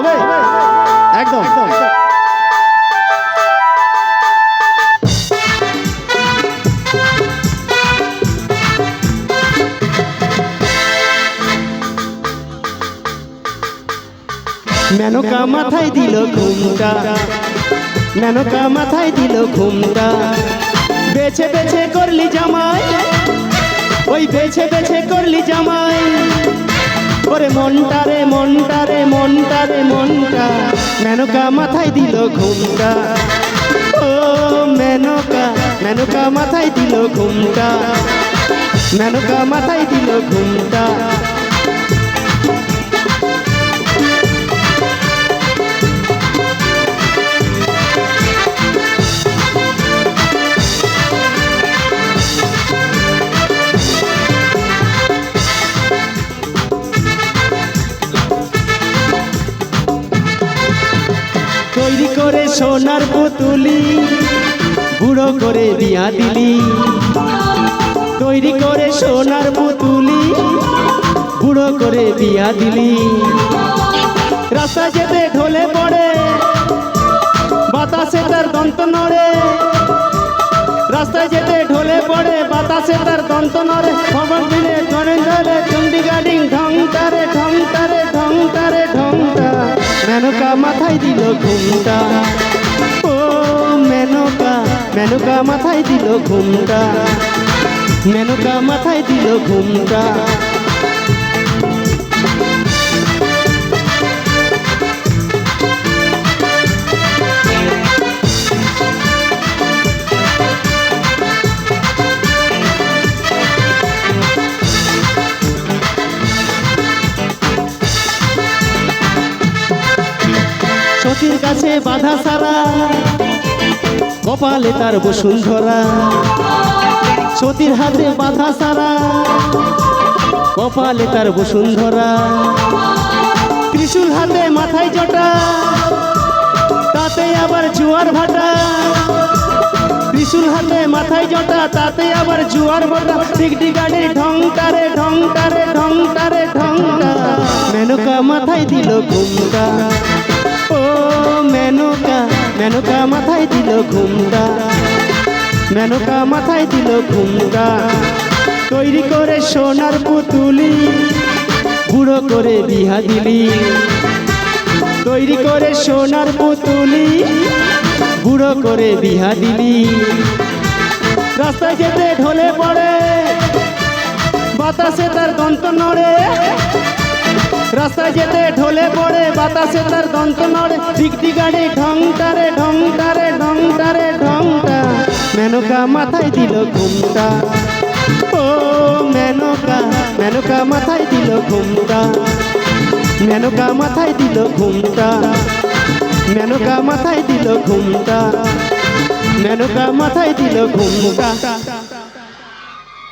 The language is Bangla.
হবে? একদম। মেনকা মাথায় দিল ঘুমটা। মেনকা মাথায় দিল ঘুমটা। বেছে বেছে করলি জামাই। ওই বেছে বেছে করলি জামাই। ওরে মনটা রে মনটা রে মনটা রে, মনটা। মেনকা মাথায় দিল ঘুমটা। ও মেনকা মেনকা মাথায় দিল ঘুমটা। মেনকা মাথায় দিল ঘুমটা। করে সোনার পুতুলি বুড়ো করে দিয়া দিলি। তৈরি করে সোনার পুতুলি বুড়ো করে দিয়া দিলি। রাস্তা যেতে ঢলে পড়ে, বাতাসে তার দন্ত নড়ে। রাস্তায় যেতে ঢলে পড়ে, বাতাসে তার দন্ত নড়ে। খবর দিলে ধরে ধরে গাড়ি ঢং তারে ঢং তারে মেনকা মাথায় দিল ঘুমটা। ও মেনকা মেনকা মাথায় দিল ঘুমটা। মেনকা মাথায় দিল ঘুমটা। সতীর কাছে বাধা সারা কপালে তার বসুন্ধরা সতীর হাতে বাধা সারা কপালে তার বসুন্ধরা ত্রিশূল হাতে মাথায় জটা, তাতে আবার জুয়ার ভাটা। ত্রিশূল হাতে মাথায় জটা, তাতে আবার জুয়ার ভাটা। টিকটি গাড়ি ঢং টারে ঢং টারে ঢং টারে ঢং টা। মেনকা মাথায় দিল ঘুমটা। মেনকা মেনকা মাথায় দিল ঘুমটা। মেনকা মাথায় দিল ঘুমটা। তৈরি করে সোনার পুতুলি বুড়ো করে বিহা দিলি। তৈরি করে সোনার পুতুলি বুড়ো করে বিহা দিলি। রাস্তায় যেতে ঢলে পড়ে, বাতাসে তার দন্ত নড়ে। রাস্তায় যেতে ঢলে পড়ে, বাতাসে তার দন্ত নড়ে দিকটি গাড়ি ঢং টারে ঢং টারে ঢং টারে ঢং টা মেনকা মাথায় দিল ঘুমটা। ও মেনকা মেনকা মাথায় দিল ঘুমটা। মেনকা মাথায় দিল ঘুমটা। মেনকা মাথায় দিল ঘুমটা। মেনকা মাথায় দিল ঘুমটা।